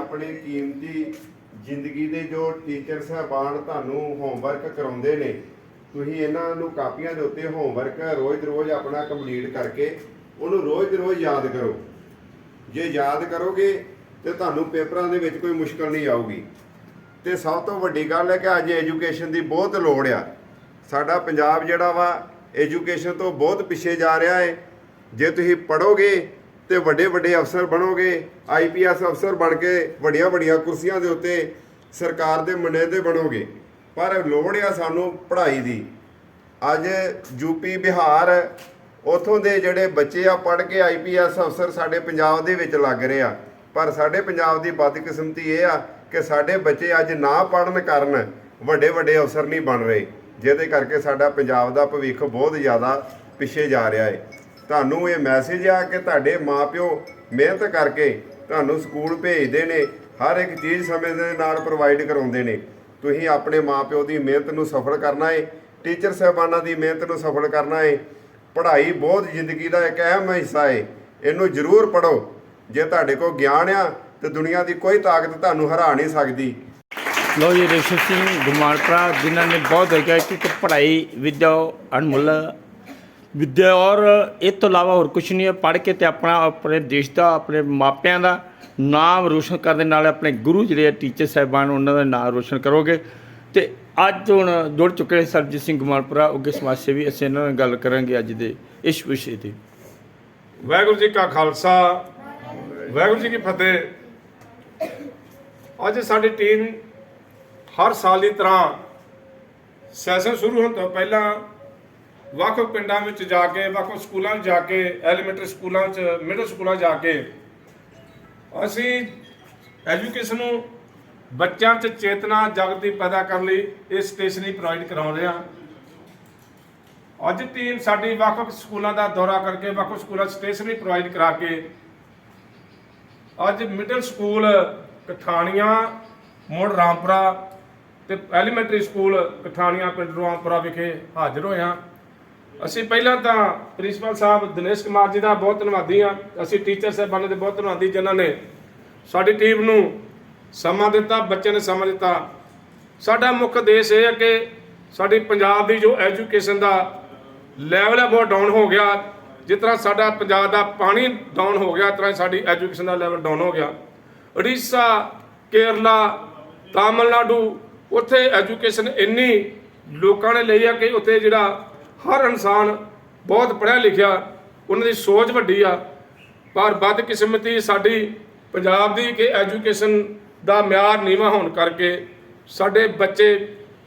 ਆਪਣੀ ਕੀਮਤੀ ਜ਼ਿੰਦਗੀ ਦੇ ਜੋ ਟੀਚਰ ਸਾਹਿਬਾਨ ਤੁਹਾਨੂੰ ਹੋਮਵਰਕ ਕਰਾਉਂਦੇ ਨੇ, ਤੁਸੀਂ ਇਹਨਾਂ ਨੂੰ ਕਾਪੀਆਂ ਦੇ ਉੱਤੇ ਹੋਮਵਰਕ ਰੋਜ਼ ਰੋਜ਼ ਆਪਣਾ ਕੰਪਲੀਟ ਕਰਕੇ ਉਹਨੂੰ ਰੋਜ਼ ਰੋਜ਼ ਯਾਦ ਕਰੋ। ਜੇ ਯਾਦ ਕਰੋਗੇ ਤੇ ਤੁਹਾਨੂੰ ਪੇਪਰਾਂ ਦੇ ਵਿੱਚ ਕੋਈ ਮੁਸ਼ਕਲ ਨਹੀਂ ਆਊਗੀ। ਤੇ ਸਭ ਤੋਂ ਵੱਡੀ ਗੱਲ ਹੈ ਕਿ ਅੱਜ ਐਜੂਕੇਸ਼ਨ ਦੀ ਬਹੁਤ ਲੋੜ ਆ। ਸਾਡਾ ਪੰਜਾਬ ਜਿਹੜਾ ਵਾ ਐਜੂਕੇਸ਼ਨ ਤੋਂ ਬਹੁਤ ਪਿੱਛੇ ਜਾ ਰਿਹਾ ਹੈ ਜੇ ਤੁਸੀਂ ਪੜੋਗੇ ਤੇ ਵੱਡੇ ਵੱਡੇ ਅਫਸਰ ਬਣੋਗੇ ਆਈਪੀਐਸ ਅਫਸਰ ਬਣ ਕੇ ਵੱਡੀਆਂ ਵੱਡੀਆਂ ਕੁਰਸੀਆਂ ਦੇ ਉੱਤੇ ਸਰਕਾਰ ਦੇ ਨੁਮਾਇੰਦੇ ਬਣੋਗੇ। ਪਰ ਲੋੜ ਆ ਸਾਨੂੰ ਪੜ੍ਹਾਈ ਦੀ। ਅੱਜ ਯੂਪੀ ਬਿਹਾਰ ਉਥੋਂ ਦੇ ਜਿਹੜੇ ਬੱਚੇ ਆ, ਪੜ੍ਹ ਕੇ ਆਈਪੀਐਸ ਅਫਸਰ ਸਾਡੇ ਪੰਜਾਬ ਦੇ ਵਿੱਚ ਲੱਗ ਰਹੇ ਆ। ਪਰ ਸਾਡੇ ਪੰਜਾਬ ਦੀ ਬਦਕਿਸਮਤੀ ਇਹ ਆ ਕਿ ਸਾਡੇ ਬੱਚੇ ਅੱਜ ਨਾ ਪੜ੍ਹਨ ਕਾਰਨ ਵੱਡੇ ਵੱਡੇ ਅਫਸਰ ਨਹੀਂ ਬਣ ਰਹੇ, ਜਿਹਦੇ ਕਰਕੇ ਸਾਡਾ ਪੰਜਾਬ ਦਾ ਭਵਿੱਖ ਬਹੁਤ ਜ਼ਿਆਦਾ ਪਿੱਛੇ ਜਾ ਰਿਹਾ ਹੈ ਤੁਹਾਨੂੰ ਇਹ ਮੈਸੇਜ ਆ ਕਿ ਤੁਹਾਡੇ ਮਾਪਿਓ ਮਿਹਨਤ ਕਰਕੇ ਤੁਹਾਨੂੰ ਸਕੂਲ ਭੇਜਦੇ ਨੇ, ਹਰ ਇੱਕ ਚੀਜ਼ ਸਮੇਂ ਦੇ ਨਾਲ ਪ੍ਰੋਵਾਈਡ ਕਰਾਉਂਦੇ ਨੇ। ਤੁਸੀਂ ਆਪਣੇ ਮਾਪਿਓ ਦੀ ਮਿਹਨਤ ਨੂੰ ਸਫਲ ਕਰਨਾ ਹੈ ਟੀਚਰ ਸਾਹਿਬਾਨਾਂ ਦੀ ਮਿਹਨਤ ਨੂੰ ਸਫਲ ਕਰਨਾ ਏ। ਪੜ੍ਹਾਈ ਬਹੁਤ ਜ਼ਿੰਦਗੀ ਦਾ ਇੱਕ ਅਹਿਮ ਹਿੱਸਾ ਏ। ਇਹਨੂੰ ਜ਼ਰੂਰ ਪੜੋ ਜੇ ਤੁਹਾਡੇ ਕੋਲ ਗਿਆਨ ਆ, ਤੇ ਦੁਨੀਆ ਦੀ ਕੋਈ ਤਾਕਤ ਤੁਹਾਨੂੰ ਹਰਾ ਨਹੀਂ ਸਕਦੀ। ਲੋ ਜੀ ਰੇਸ਼ਮ ਸਿੰਘ ਗੁਮਾਨਪੁਰਾ ਜਿਨ੍ਹਾਂ ਨੇ ਬਹੁਤ ਦੇਖਿਆ ਕਿ ਪੜ੍ਹਾਈ ਵਿਦਿਆ ਅਨਮੁੱਲ ਵਿਦਿਆ ਔਰ ਇਹ ਤੋਂ ਇਲਾਵਾ ਹੋਰ ਕੁਝ ਨਹੀਂ ਹੈ। ਪੜ੍ਹ ਕੇ ਤੇ ਆਪਣਾ, ਆਪਣੇ ਦੇਸ਼ ਦਾ, ਆਪਣੇ ਮਾਪਿਆਂ ਦਾ ਨਾਮ ਰੋਸ਼ਨ ਕਰਨ ਦੇ ਨਾਲ ਆਪਣੇ ਗੁਰੂ ਜਿਹੜੇ ਆ, ਟੀਚਰ ਸਾਹਿਬਾਨ, ਉਹਨਾਂ ਦਾ ਨਾਮ ਰੋਸ਼ਨ ਕਰੋਗੇ। ਤੇ ਅੱਜ ਹੁਣ ਜੁੜ ਚੁੱਕੇ ਨੇ ਸਰਜੀਤ ਸਿੰਘ ਗੁਮਾਨਪੁਰਾ ਉੱਗੇ ਸਮਾਜ ਸੇਵੀ। ਅਸੀਂ ਇਹਨਾਂ ਨਾਲ ਗੱਲ ਕਰਾਂਗੇ ਅੱਜ ਦੇ ਇਸ ਵਿਸ਼ੇ ਤੇ। ਵਾਹਿਗੁਰੂ ਜੀ ਕਾ ਖਾਲਸਾ। ਵਾਹਿਗੁਰੂ ਜੀ ਕੀ ਫਤਿਹ। ਅੱਜ ਸਾਡੀ ਟੀਮ ਹਰ ਸਾਲ ਦੀ ਤਰ੍ਹਾਂ ਸੈਸ਼ਨ ਸ਼ੁਰੂ ਹੋਣ ਤੋਂ ਪਹਿਲਾਂ ਵੱਖ ਪਿੰਡਾਂ ਵਿੱਚ ਜਾ ਕੇ ਵੱਖ ਸਕੂਲਾਂ 'ਚ ਜਾ ਕੇ, ਐਲੀਮੈਂਟਰੀ ਸਕੂਲਾਂ 'ਚ ਮਿਡਲ ਸਕੂਲਾਂ ਜਾ ਕੇ ਅਸੀਂ ਐਜੂਕੇਸ਼ਨ ਨੂੰ ਬੱਚਿਆਂ 'ਚ ਚੇਤਨਾ ਜਾਗਤੀ ਪੈਦਾ ਕਰਨ ਲਈ ਇਹ ਸਟੇਸ਼ਨਰੀ ਪ੍ਰੋਵਾਈਡ ਕਰਾਉ ਰਹੇ ਹਾਂ। ਅੱਜ ਟੀਮ ਸਾਡੀ ਵੱਖ-ਵੱਖ ਸਕੂਲਾਂ ਦਾ ਦੌਰਾ ਕਰਕੇ, ਵੱਖ-ਵੱਖ ਸਕੂਲਾਂ 'ਚ ਸਟੇਸ਼ਨਰੀ ਪ੍ਰੋਵਾਈਡ ਕਰਾ ਕੇ ਅੱਜ ਮਿਡਲ ਸਕੂਲ ਕਠਾਣੀਆਂ, ਮੋੜ ਰਾਮਪੁਰਾ ਤੇ ਐਲੀਮੈਂਟਰੀ ਸਕੂਲ ਕਠਾਣੀਆਂ, ਪਿੰਡ ਰਾਮਪੁਰਾ ਵਿਖੇ ਹਾਜ਼ਰ ਹੋਏ ਹਾਂ। ਅਸੀਂ ਪਹਿਲਾਂ ਤਾਂ ਪ੍ਰਿੰਸੀਪਲ ਸਾਹਿਬ ਦਿਨੇਸ਼ ਕੁਮਾਰ ਜੀ ਦਾ ਬਹੁਤ ਧੰਨਵਾਦੀ ਹਾਂ। ਅਸੀਂ ਟੀਚਰ ਸਾਹਿਬਾਨਾਂ ਦੇ ਬਹੁਤ ਧੰਨਵਾਦੀ ਜਿਨ੍ਹਾਂ ਨੇ ਸਾਡੀ ਟੀਮ ਨੂੰ ਸਮਾਂ ਦਿੱਤਾ, ਬੱਚਿਆਂ ਨੇ ਸਮਾਂ ਦਿੱਤਾ। ਸਾਡਾ ਮੁੱਖ ਉਦੇਸ਼ ਇਹ ਹੈ ਕਿ ਸਾਡੀ ਪੰਜਾਬ ਦੀ ਜੋ ਐਜੂਕੇਸ਼ਨ ਦਾ ਲੈਵਲ ਹੈ ਬਹੁਤ ਡਾਊਨ ਹੋ ਗਿਆ। ਜਿਸ ਤਰ੍ਹਾਂ ਸਾਡਾ ਪੰਜਾਬ ਦਾ ਪਾਣੀ ਡਾਊਨ ਹੋ ਗਿਆ, ਇਸ ਤਰ੍ਹਾਂ ਸਾਡੀ ਐਜੂਕੇਸ਼ਨ ਦਾ ਲੈਵਲ ਡਾਊਨ ਹੋ ਗਿਆ। ਉੜੀਸਾ, ਕੇਰਲਾ, ਤਾਮਿਲਨਾਡੂ, ਉੱਥੇ ਐਜੂਕੇਸ਼ਨ ਇੰਨੀ ਲੋਕਾਂ ਨੇ ਲਈ ਆ ਕਿ ਉੱਥੇ ਜਿਹੜਾ ਹਰ ਇਨਸਾਨ ਬਹੁਤ ਪੜ੍ਹਿਆ ਲਿਖਿਆ, ਉਹਨਾਂ ਦੀ ਸੋਚ ਵੱਡੀ ਆ। ਪਰ ਬਦਕਿਸਮਤੀ ਸਾਡੀ ਪੰਜਾਬ ਦੀ ਕਿ ਐਜੂਕੇਸ਼ਨ ਦਾ ਮਿਆਰ ਨੀਵਾਂ ਹੋਣ ਕਰਕੇ ਸਾਡੇ ਬੱਚੇ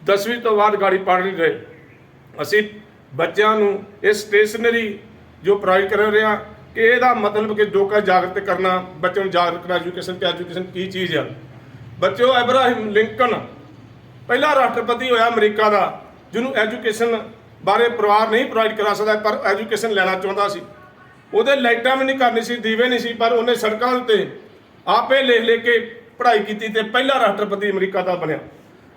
10ਵੀਂ ਤੋਂ ਬਾਅਦ ਗਾੜੀ ਪੜ੍ਹ ਨਹੀਂ ਰਹੇ। ਅਸੀਂ ਬੱਚਿਆਂ ਨੂੰ ਇਹ ਸਟੇਸ਼ਨਰੀ ਜੋ ਪ੍ਰੋਵਾਈਡ ਕਰ ਰਹੇ ਹਾਂ ਕਿ ਇਹਦਾ ਮਤਲਬ ਕਿ ਲੋਕਾਂ ਜਾਗਰਤ ਕਰਨਾ, ਬੱਚਿਆਂ ਨੂੰ ਜਾਗਰਤ ਕਰਨਾ ਐਜੂਕੇਸ਼ਨ ਤੇ ਐਜੂਕੇਸ਼ਨ ਕੀ ਚੀਜ਼ ਆ। ਬੱਚਿਓ ਐਬਰਾਹਿਮ ਲਿੰਕਨ ਪਹਿਲਾ ਰਾਸ਼ਟਰਪਤੀ ਹੋਇਆ ਅਮਰੀਕਾ ਦਾ, ਜਿਹਨੂੰ ਐਜੂਕੇਸ਼ਨ ਬਾਰੇ ਪਰਿਵਾਰ ਨਹੀਂ ਪ੍ਰੋਵਾਈਡ ਕਰਾ ਸਕਦਾ, ਪਰ ਐਜੂਕੇਸ਼ਨ ਲੈਣਾ ਚਾਹੁੰਦਾ ਸੀ। ਉਹਦੇ ਲਾਈਟਾਂ ਵੀ ਨਹੀਂ ਕਰਨੀ ਸੀ, ਦੀਵੇ ਨਹੀਂ ਸੀ, ਪਰ ਉਹਨੇ ਸੜਕਾਂ ਉੱਤੇ ਆਪੇ ਲਿਖ ਲੈ ਕੇ ਪੜ੍ਹਾਈ ਕੀਤੀ ਤੇ ਪਹਿਲਾ ਰਾਸ਼ਟਰਪਤੀ ਅਮਰੀਕਾ ਦਾ ਬਣਿਆ।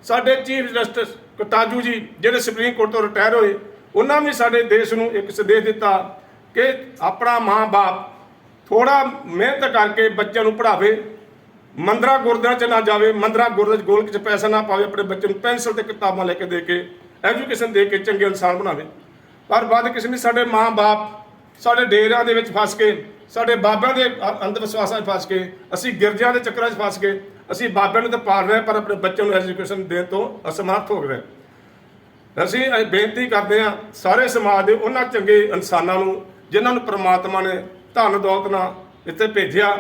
ਸਾਡੇ ਚੀਫ ਜਸਟਿਸ ਕਟਾਜੂ ਜੀ, ਜਿਹੜੇ ਸੁਪਰੀਮ ਕੋਰਟ ਤੋਂ ਰਿਟਾਇਰ ਹੋਏ, ਉਹਨਾਂ ਵੀ ਸਾਡੇ ਦੇਸ਼ ਨੂੰ ਇੱਕ ਸੰਦੇਸ਼ ਦਿੱਤਾ ਕਿ ਆਪਣਾ ਮਾਂ-ਬਾਪ ਥੋੜਾ ਮਿਹਨਤ ਕਰਕੇ ਬੱਚਿਆਂ ਨੂੰ ਪੜ੍ਹਾਵੇ, ਮੰਦਰਾ ਗੁਰਦੁਆਰਾ ਚ ਨਾ ਜਾਵੇ, ਮੰਦਰਾ ਗੁਰਦੁਆਰਾ ਚ ਗੋਲਕ ਚ ਪੈਸਾ ਨਾ ਪਾਵੇ, ਆਪਣੇ ਬੱਚੇ ਨੂੰ ਪੈਨਸਲ ਤੇ ਕਿਤਾਬਾਂ ਲੈ ਕੇ ਦੇ ਕੇ ਐਜੂਕੇਸ਼ਨ ਦੇ ਕੇ ਚੰਗੇ ਇਨਸਾਨ ਬਣਾਵੇ। ਪਰ ਬਾਅਦ ਕਿਸੇ ਨੇ ਸਾਡੇ ਮਾਂ-ਬਾਪ ਸਾਡੇ ਡੇਰਿਆਂ ਦੇ ਵਿੱਚ ਫਸ ਕੇ ਸਾਡੇ ਬਾਬਿਆਂ ਦੇ ਅੰਧ ਵਿਸ਼ਵਾਸਾਂ 'ਚ ਫਸ ਕੇ ਅਸੀਂ ਗਿਰਜਿਆਂ ਦੇ ਚੱਕਰਾਂ 'ਚ ਫਸ ਕੇ ਅਸੀਂ ਬਾਬਿਆਂ ਨੂੰ ਤਾਂ ਪਾਲ ਰਹੇ ਹਾਂ, ਪਰ ਆਪਣੇ ਬੱਚਿਆਂ ਨੂੰ ਐਜੂਕੇਸ਼ਨ ਦੇਣ ਤੋਂ ਅਸਮਰਥ ਹੋ ਗਏ ਅਸੀਂ ਇਹ ਬੇਨਤੀ ਕਰਦੇ ਹਾਂ ਸਾਰੇ ਸਮਾਜ ਦੇ ਉਹਨਾਂ ਚੰਗੇ ਇਨਸਾਨਾਂ ਨੂੰ ਜਿਨ੍ਹਾਂ ਨੂੰ ਪ੍ਰਮਾਤਮਾ ਨੇ ਧਨ ਦੌਲਤ ਨਾਲ ਇੱਥੇ ਭੇਜਿਆ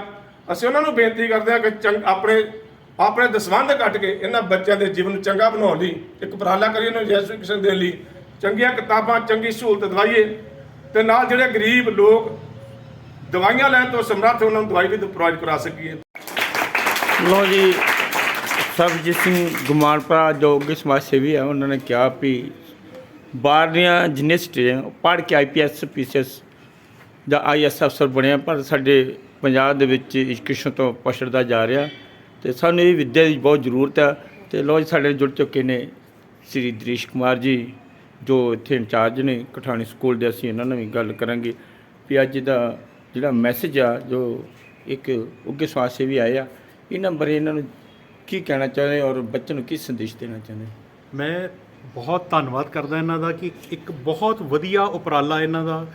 ਅਸੀਂ ਉਹਨਾਂ ਨੂੰ ਬੇਨਤੀ ਕਰਦੇ ਹਾਂ ਕਿ ਚੰਗ ਆਪਣੇ ਆਪਣੇ ਦਸਵੰਧ ਕੱਟ ਕੇ ਇਹਨਾਂ ਬੱਚਿਆਂ ਦੇ ਜੀਵਨ ਨੂੰ ਚੰਗਾ ਬਣਾਉਣ ਲਈ ਇੱਕ ਉਪਰਾਲਾ ਕਰੀਏ ਉਹਨਾਂ ਨੂੰ ਐਜੂਕੇਸ਼ਨ ਦੇਣ ਲਈ। ਚੰਗੀਆਂ ਕਿਤਾਬਾਂ, ਚੰਗੀ ਸਹੂਲਤ ਦਵਾਈਏ ਤੇ ਨਾਲ ਜਿਹੜੇ ਗਰੀਬ ਲੋਕ ਦਵਾਈਆਂ ਲੈਣ ਤੋਂ ਸਮਰੱਥ ਉਹਨਾਂ ਨੂੰ ਦਵਾਈ ਵੀ ਪ੍ਰੋਵਾਈਡ ਕਰਾ ਸਕੀਏ। ਲੋ ਜੀ, ਸਰਬਜੀਤ ਸਿੰਘ ਗੁਮਾਨਪੁਰਾ ਜੋ ਕਿ ਸਮਾਜ ਸੇਵੀ ਹੈ ਉਹਨਾਂ ਨੇ ਕਿਹਾ ਵੀ ਬਾਹਰਲੀਆਂ ਜਿੰਨੇ ਸਟੇਜ ਪੜ੍ਹ ਕੇ ਆਈਪੀਐਸ ਪੀਸੀਐਸ ਜਾਂ ਆਈਐਸ ਅਫਸਰ ਬਣਿਆ ਪਰ ਸਾਡੇ ਪੰਜਾਬ ਦੇ ਵਿੱਚ ਐਜੂਕੇਸ਼ਨ ਤੋਂ ਪਛੜਦਾ ਜਾ ਰਿਹਾ। ਤੇ ਸਾਨੂੰ ਇਹ ਵਿੱਦਿਆ ਦੀ ਬਹੁਤ ਜ਼ਰੂਰਤ ਹੈ ਤੇ ਲੋ ਜੀ, ਸਾਡੇ ਨਾਲ ਜੁੜ ਚੁੱਕੇ ਨੇ ਸ੍ਰੀ ਦ੍ਰਿਸ਼ ਕੁਮਾਰ ਜੀ, ਜੋ ਇੱਥੇ ਇੰਚਾਰਜ ਨੇ ਕਠਾਣੀ ਸਕੂਲ ਦੇ, ਅਸੀਂ ਇਹਨਾਂ ਨਾਲ ਵੀ ਗੱਲ ਕਰਾਂਗੇ। ਵੀ ਅੱਜ ਦਾ ਜਿਹੜਾ ਮੈਸੇਜ ਆ, ਜੋ ਇੱਕ ਉੱਗੇ ਸਮਾਜ ਸੇਵੀ ਆਏ ਆ, ਇਹਨਾਂ ਬਾਰੇ ਇਹਨਾਂ ਨੂੰ ਕੀ ਕਹਿਣਾ ਚਾਹੁੰਦੇ ਔਰ ਬੱਚੇ ਨੂੰ ਕੀ ਸੰਦੇਸ਼ ਦੇਣਾ ਚਾਹੁੰਦੇ? ਮੈਂ ਬਹੁਤ ਧੰਨਵਾਦ ਕਰਦਾ ਇਹਨਾਂ ਦਾ ਕਿ ਇੱਕ ਬਹੁਤ ਵਧੀਆ ਉਪਰਾਲਾ ਇਹਨਾਂ ਦਾ,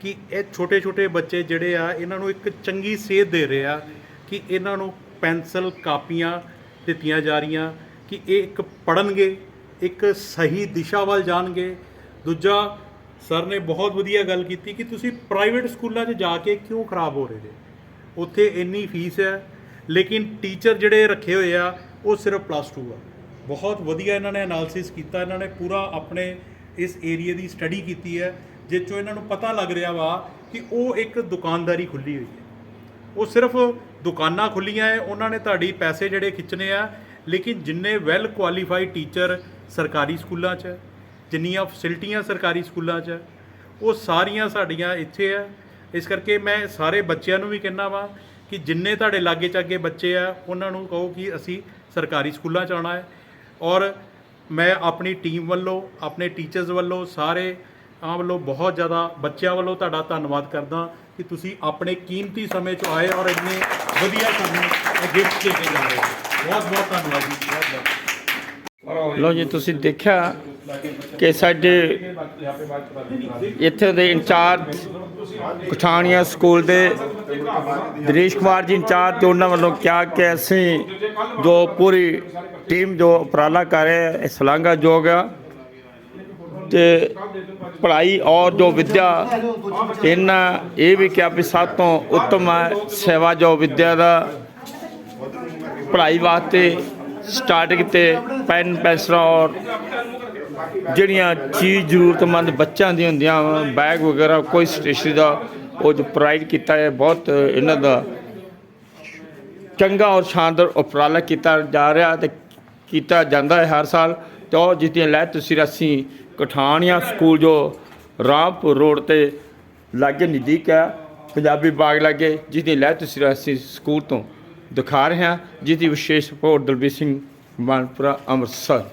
ਕਿ ਇਹ ਛੋਟੇ ਛੋਟੇ ਬੱਚੇ ਜਿਹੜੇ ਆ, ਇਹਨਾਂ ਨੂੰ ਇੱਕ ਚੰਗੀ ਸੇਧ ਦੇ ਰਹੇ ਆ, ਕਿ ਇਹਨਾਂ ਨੂੰ ਪੈਨਸਲ ਕਾਪੀਆਂ ਦਿੱਤੀਆਂ ਜਾ ਰਹੀਆਂ ਕਿ ਇਹ ਇੱਕ ਪੜਨਗੇ ਇੱਕ ਸਹੀ ਦਿਸ਼ਾ ਵੱਲ ਜਾਣਗੇ। ਦੂਜਾ, ਸਰ ਨੇ ਬਹੁਤ ਵਧੀਆ ਗੱਲ ਕੀਤੀ ਕਿ ਤੁਸੀਂ ਪ੍ਰਾਈਵੇਟ ਸਕੂਲਾਂ 'ਚ ਜਾ ਕੇ ਕਿਉਂ ਖਰਾਬ ਹੋ ਰਹੇ ਜੇ? ਉੱਥੇ ਇੰਨੀ ਫੀਸ ਹੈ, ਲੇਕਿਨ ਟੀਚਰ ਜਿਹੜੇ ਰੱਖੇ ਹੋਏ ਆ, ਉਹ ਸਿਰਫ ਪਲੱਸ 2 ਆ। ਬਹੁਤ ਵਧੀਆ ਇਹਨਾਂ ਨੇ ਐਨਾਲਿਸਿਸ ਕੀਤਾ, ਇਹਨਾਂ ਨੇ ਪੂਰਾ ਆਪਣੇ ਇਸ ਏਰੀਆ ਦੀ ਸਟੱਡੀ ਕੀਤੀ ਹੈ, ਜਿਸ ਚੋਂ ਇਹਨਾਂ ਨੂੰ ਪਤਾ ਲੱਗ ਰਿਹਾ ਵਾ ਕਿ ਉਹ ਇੱਕ ਦੁਕਾਨਦਾਰੀ ਖੁੱਲੀ ਹੋਈ ਹੈ। ਉਹ ਸਿਰਫ ਦੁਕਾਨਾਂ ਖੁੱਲੀਆਂ ਹੈ ਉਹਨਾਂ ਨੇ ਤੁਹਾਡੀ ਪੈਸੇ ਜਿਹੜੇ ਖਿੱਚਣੇ ਆ ਲੇਕਿਨ ਜਿੰਨੇ ਵੈਲ ਕੁਆਲੀਫਾਈਡ ਟੀਚਰ ਸਰਕਾਰੀ ਸਕੂਲਾਂ 'ਚ ਜਿੰਨੀਆਂ ਫੈਸਿਲਿਟੀਆਂ ਸਰਕਾਰੀ ਸਕੂਲਾਂ 'ਚ ਹੈ, ਉਹ ਸਾਰੀਆਂ ਸਾਡੀਆਂ ਇੱਥੇ ਆ ਇਸ ਕਰਕੇ ਮੈਂ ਸਾਰੇ ਬੱਚਿਆਂ ਨੂੰ ਵੀ ਕਹਿੰਦਾ ਵਾਂ ਕਿ ਜਿੰਨੇ ਤੁਹਾਡੇ ਲਾਗੇ ਚਾਗੇ ਬੱਚੇ ਆ ਉਹਨਾਂ ਨੂੰ ਕਹੋ ਕਿ ਅਸੀਂ ਸਰਕਾਰੀ ਸਕੂਲਾਂ 'ਚ ਆਉਣਾ ਹੈ ਔਰ ਮੈਂ ਆਪਣੀ ਟੀਮ ਵੱਲੋਂ ਆਪਣੇ ਟੀਚਰਸ ਵੱਲੋਂ ਸਾਰੇ ਆ ਵੱਲੋਂ ਬਹੁਤ ਜ਼ਿਆਦਾ ਬੱਚਿਆਂ ਵੱਲੋਂ ਤੁਹਾਡਾ ਧੰਨਵਾਦ ਕਰਦਾ। ਕਿ ਤੁਸੀਂ ਆਪਣੇ ਕੀਮਤੀ ਸਮੇਂ 'ਚ ਆਏ ਔਰ ਇੰਨੇ ਵਧੀਆ ਸਾਨੂੰ ਗਿਫਟ ਦੇ ਕੇ ਜਾ ਰਹੇ ਹੋ ਬਹੁਤ ਬਹੁਤ ਧੰਨਵਾਦ ਜੀ, ਬਹੁਤ ਬਹੁਤ। ਲਓ ਜੀ, ਤੁਸੀਂ ਦੇਖਿਆ ਕਿ ਸਾਡੇ ਇੱਥੇ ਦੇ ਇੰਚਾਰਜ ਪਠਾਨੀਆ ਸਕੂਲ ਦੇ ਦਿਨੇਸ਼ ਕੁਮਾਰ ਜੀ ਇੰਚਾਰਜ ਉਹਨਾਂ ਵੱਲੋਂ ਕਿਹਾ ਕਿ ਅਸੀਂ ਜੋ ਪੂਰੀ ਟੀਮ ਜੋ ਉਪਰਾਲਾ ਕਰ ਰਹੇ ਹੈ, ਇਹ ਸ਼ਲਾਘਾਯੋਗ ਆ। ਤੇ ਪੜ੍ਹਾਈ ਔਰ ਜੋ ਵਿਦਿਆ ਇਹਨਾਂ ਇਹ ਵੀ ਕਿਹਾ ਵੀ ਸਭ ਤੋਂ ਉੱਤਮ ਹੈ ਸੇਵਾ ਜੋ ਵਿਦਿਆ ਦਾ ਪੜ੍ਹਾਈ ਵਾਸਤੇ ਸਟਾਰਟ ਕੀਤੇ ਪੈਨ ਪੈਨਸਲਾਂ ਔਰ ਜਿਹੜੀਆਂ ਚੀਜ਼ ਜ਼ਰੂਰਤਮੰਦ ਬੱਚਿਆਂ ਦੀਆਂ ਹੁੰਦੀਆਂ ਵਾ, ਬੈਗ ਵਗੈਰਾ ਕੋਈ ਸਟੇਸ਼ਨਰੀ ਦਾ ਉਹ ਜੋ ਪ੍ਰੋਵਾਈਡ ਕੀਤਾ ਹੈ ਬਹੁਤ ਇਹਨਾਂ ਦਾ ਚੰਗਾ ਔਰ ਸ਼ਾਨਦਾਰ ਉਪਰਾਲਾ ਕੀਤਾ ਜਾ ਰਿਹਾ ਤੇ ਕੀਤਾ ਜਾਂਦਾ ਹੈ ਹਰ ਸਾਲ ਤੇ ਉਹ ਜਿਸ ਦੀਆਂ ਲੈ ਤੁਸੀਂ ਅਸੀਂ ਕਠਾਣੀਆਂ ਸਕੂਲ ਜੋ ਰਾਮਪੁਰ ਰੋਡ ਤੇ ਲਾਗੇ ਨਜ਼ਦੀਕ ਹੈ, ਪੰਜਾਬੀ ਬਾਗ ਲਾਗੇ ਜਿਸ ਦੀ ਲੈ ਤੁਸੀਂ ਅਸੀਂ ਸਕੂਲ ਤੋਂ ਦਿਖਾ ਰਹੇ ਹਾਂ ਜਿਸ ਦੀ ਵਿਸ਼ੇਸ਼ ਰਿਪੋਰਟ ਦਲਬੀਰ ਸਿੰਘ ਮਾਨਪੁਰਾ ਅੰਮ੍ਰਿਤਸਰ।